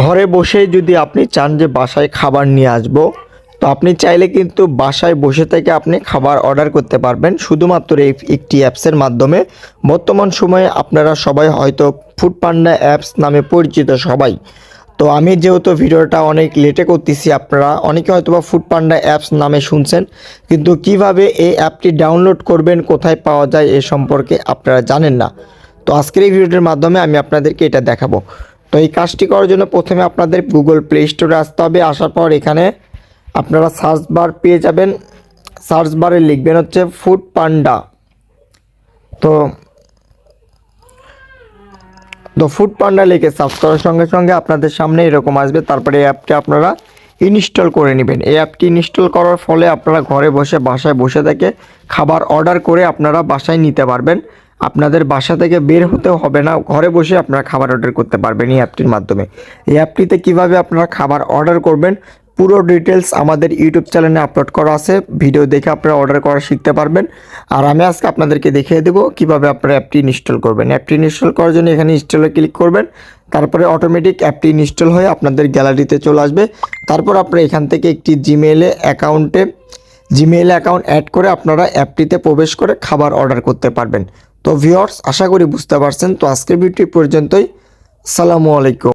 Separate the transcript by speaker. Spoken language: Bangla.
Speaker 1: ঘরে বসেই যদি আপনি চান যে বাসায় খাবার নিয়ে আসব, তো আপনি চাইলে কিন্তু বাসায় বসে থেকে আপনি খাবার অর্ডার করতে পারবেন। শুধুমাত্র এই একটি অ্যাপসের মাধ্যমে। বর্তমান সময়ে আপনারা সবাই হয়তো ফুড পান্ডা অ্যাপস নামে পরিচিত সবাই। তো আমি যেহেতু ভিডিওটা অনেক লেটে করতেছি, আপনারা অনেকে হয়তো বা ফুড পান্ডা অ্যাপস নামে শুনছেন, কিন্তু কীভাবে এই অ্যাপটি ডাউনলোড করবেন, কোথায় পাওয়া যায় এ সম্পর্কে আপনারা জানেন না। তো আজকের এই ভিডিওটির মাধ্যমে আমি আপনাদেরকে এটা দেখাবো। তো এই কাজটি করার জন্য প্রথমে আপনাদের গুগল প্লে স্টোরে আসতে হবে। আসার পর এখানে আপনারা সার্চ বার পেয়ে যাবেন। সার্চ বারে লিখবেন হচ্ছে ফুড পান্ডা তো তো ফুড পান্ডা লিখে সার্চ করার সঙ্গে সঙ্গে আপনাদের সামনে এরকম আসবে। তারপরে এই অ্যাপটি আপনারা ইনস্টল করে নেবেন। এই অ্যাপটি ইনস্টল করার ফলে আপনারা ঘরে বসে, বাসায় বসে থেকে খাবার অর্ডার করে আপনারা বাসায় নিতে পারবেন। আপনাদের বাসা থেকে বের হতে হবে না। ঘরে বসে আপনারা খাবার অর্ডার করতে পারবেন এই অ্যাপটির মাধ্যমে। এই অ্যাপটিতে কীভাবে আপনারা খাবার অর্ডার করবেন, পুরো ডিটেলস আমাদের ইউটিউব চ্যানেলে আপলোড করা আছে। ভিডিও দেখে আপনারা অর্ডার করা শিখতে পারবেন। আর আমি আজকে আপনাদেরকে দেখিয়ে দেবো কীভাবে আপনারা অ্যাপটি ইনস্টল করবেন। অ্যাপটি ইনস্টল করার জন্য এখানে ইনস্টলে ক্লিক করবেন। তারপরে অটোমেটিক অ্যাপটি ইনস্টল হয়ে আপনাদের গ্যালারিতে চলে আসবে। তারপর আপনারা এখান থেকে একটি জিমেইলে অ্যাকাউন্টে জিমেইল অ্যাকাউন্ট অ্যাড করে আপনারা অ্যাপটিতে প্রবেশ করে খাবার অর্ডার করতে পারবেন। তো ভিউয়ার্স আশা করি বুঝতে পারছেন। তো আজকের ভিডিওটি পর্যন্তই। সালামু আলাইকুম।